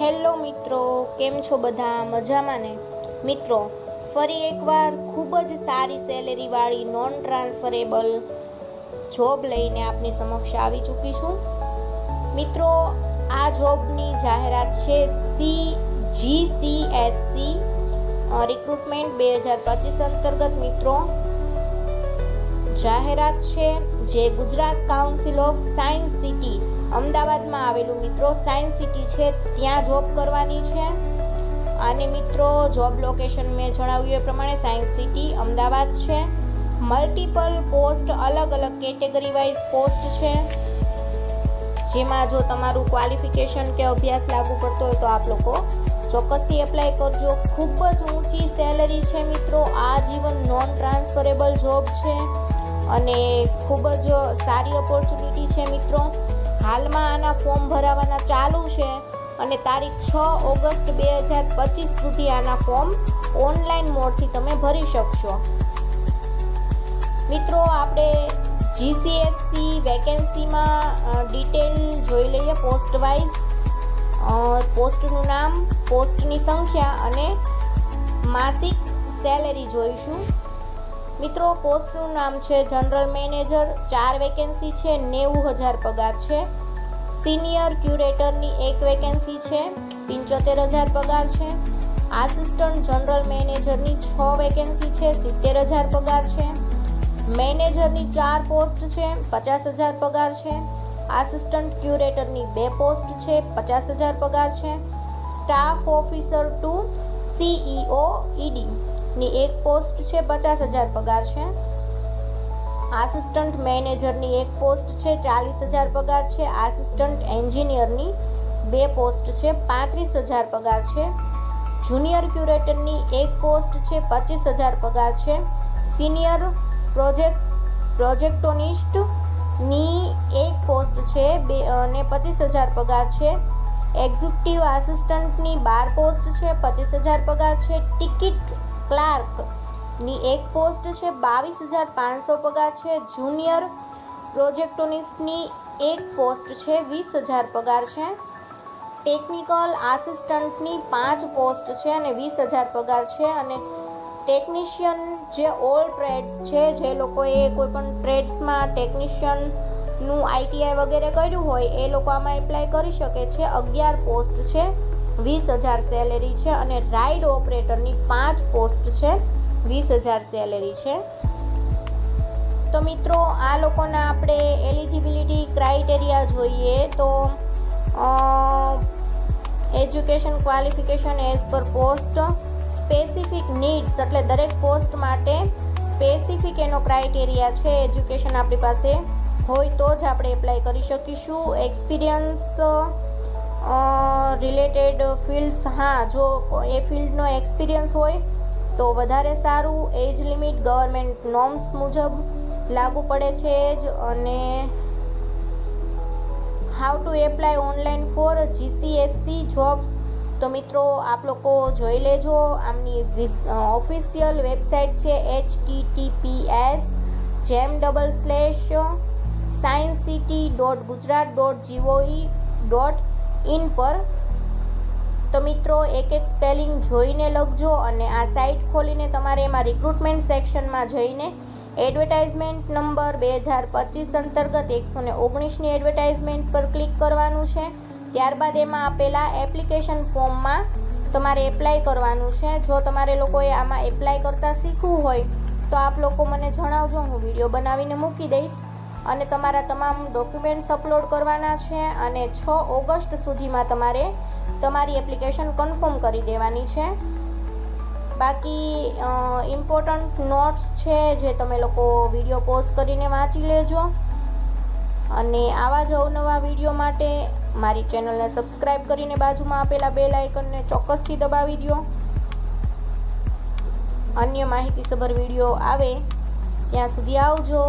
Hello મિત્રો, કેમ છો બધા? મજામાં ને? મિત્રો, ફરી એકવાર ખૂબ જ સારી સેલેરીવાળી નોન ટ્રાન્સફરેબલ જોબ લઈને આપની સમક્ષ આવી ચૂકી છું. મિત્રો, આ જોબની જાહેરાત છે C G C S C recruitment બે હજાર પચીસ અંતર્ગત મિત્રો. જાહેરાત છે જે Gujarat council of science city અમદાવાદમાં આવેલું મિત્રો સાયન્સ સિટી છે. ત્યાં જોબ કરવાની છે. અને મિત્રો જોબ લોકેશન મેં જણાવ્યું એ પ્રમાણે સાયન્સ સિટી અમદાવાદ છે. મલ્ટિપલ પોસ્ટ અલગ અલગ કેટેગરી વાઇઝ પોસ્ટ છે. જેમાં જો તમારું ક્વોલિફિકેશન કે અભ્યાસ લાગુ પડતો હોય તો આપ લોકો ચોક્કસથી એપ્લાય કરજો. ખૂબ જ ઊંચી સેલરી છે મિત્રો. આ જીવન નોન ટ્રાન્સફરેબલ જોબ છે અને ખૂબ જ સારી ઓપોર્ચ્યુનિટી છે મિત્રો. હાલમાં આના ફોર્મ ભરાવાના ચાલુ છે અને તારીખ છ ઓગસ્ટ બે હજાર પચીસ સુધી આના ફોર્મ ઓનલાઈન મોડથી તમે ભરી શકશો. મિત્રો, આપણે જીસીએસસી વેકેન્સીમાં ડિટેલ જોઈ લઈએ પોસ્ટ વાઇઝ પોસ્ટનું નામ, પોસ્ટની સંખ્યા અને માસિક સેલેરી જોઈશું. મિત્રો, પોસ્ટનું નામ છે જનરલ મેનેજર, ચાર વેકેન્સી છે, નેવું હજાર પગાર છે. સિનિયર ક્યુરેટરની એક વેકેન્સી છે, પંચોતેર હજાર પગાર છે. આસિસ્ટન્ટ જનરલ મેનેજરની છ વેકેન્સી છે, સિત્તેર હજાર પગાર છે. મેનેજરની ચાર પોસ્ટ છે, પચાસ હજાર પગાર છે. આસિસ્ટન્ટ ક્યુરેટરની બે પોસ્ટ છે, પચાસ હજાર પગાર છે. Staff officer two, CEO, ED. ની એક પોસ્ટ છે, પચાસ હજાર પગાર છે. આસિસ્ટન્ટ મેનેજરની એક પોસ્ટ છે, ચાલીસ હજાર પગાર છે. આસિસ્ટન્ટ એન્જિનિયરની બે પોસ્ટ છે, પાંત્રીસ હજાર પગાર છે. જુનિયર ક્યુરેટરની એક પોસ્ટ છે, પચીસ હજાર પગાર છે. સિનિયર પ્રોજેક્ટ પ્રોજેક્ટોનિસ્ટની એક પોસ્ટ છે, બે અને પચીસ હજાર પગાર છે. એક્ઝિક્યુટિવ આસિસ્ટન્ટની બાર પોસ્ટ છે, પચીસ હજાર પગાર છે. ટિકિટ ક્લાર્કની એક પોસ્ટ છે, બાવીસ હજાર પાંચસો પગાર છે. જુનિયર પ્રોજેક્ટોનિસ્ટની એક પોસ્ટ છે, વીસ હજાર પગાર છે. ટેકનિકલ આસિસ્ટન્ટની પાંચ પોસ્ટ છે અને વીસ હજાર પગાર છે. અને ટેકનિશિયન જે ઓલ ટ્રેડ્સ છે, જે લોકોએ કોઈ પણ ટ્રેડ્સમાં ટેકનિશિયનનું આઈટીઆઈ વગેરે કર્યું હોય, એ લોકો આમાં એપ્લાય કરી શકે છે. અગિયાર પોસ્ટ છે, વીસ હજાર સેલેરી છે અને રાઇડ ઓપરેટરની પાંચ પોસ્ટ છે, વીસ હજાર સેલેરી છે. તો મિત્રો, આ લોકોના આપણે એલિજિબિલિટી ક્રાઇટેરિયા જોઈએ તો education qualification as per post specific needs એટલે દરેક પોસ્ટ માટે સ્પેસિફિક એનો ક્રાઇટેરિયા છે એજ્યુકેશન આપણી પાસે. હોય તો જ આપણે એપ્લાય કરી શકીશું. એક્સપિરિયન્સ રિલેટેડ ફિલ્ડ્સ હા, જો એ ફિલ્ડનો એક્સપિરિયન્સ હોય તો વધારે સારું. એજ લિમિટ ગવર્મેન્ટ નોર્મ્સ મુજબ લાગુ પડે છે જ. અને how to apply online for GCSC jobs તો મિત્રો, આપ લોકો જોઈ લેજો. આમની ઓફિશિયલ વેબસાઇટ છે H T T P S જેમ double slash science city dot Gujarat dot GOI dot in પર. તો મિત્રો, એક એક સ્પેલિંગ જોઈને લખજો અને આ સાઇટ ખોલીને તમારે એમાં રિક્રુટમેન્ટ સેક્શનમાં જઈને એડવર્ટાઇઝમેન્ટ નંબર બે હજાર પચીસ અંતર્ગત એકસો ને ઓગણીસની એડવર્ટાઇઝમેન્ટ પર ક્લિક કરવાનું છે. ત્યારબાદ એમાં આપેલા એપ્લિકેશન ફોર્મમાં તમારે એપ્લાય કરવાનું છે. જો તમારે લોકોએ આમાં એપ્લાય કરતાં શીખવું હોય, તો આપ લોકો મને જણાવજો, હું વીડિયો બનાવીને મૂકી દઈશ. અને તમારા તમામ ડોક્યુમેન્ટ્સ અપલોડ કરવાના છે અને છ ઓગસ્ટ સુધીમાં તમારે તમારી એપ્લિકેશન કન્ફર્મ કરી દેવાની છે. બાકી ઇમ્પોર્ટન્ટ નોટ્સ છે જે તમે લોકો વીડિયો પોઝ કરીને વાંચી લેજો. અને આવા જ અવનવા વીડિયો માટે મારી ચેનલને સબસ્ક્રાઈબ કરીને બાજુમાં આપેલા બે લાઇકનને ચોક્કસથી દબાવી દો અન્ય માહિતીસભર વીડિયો આવે, ત્યાં સુધી આવજો.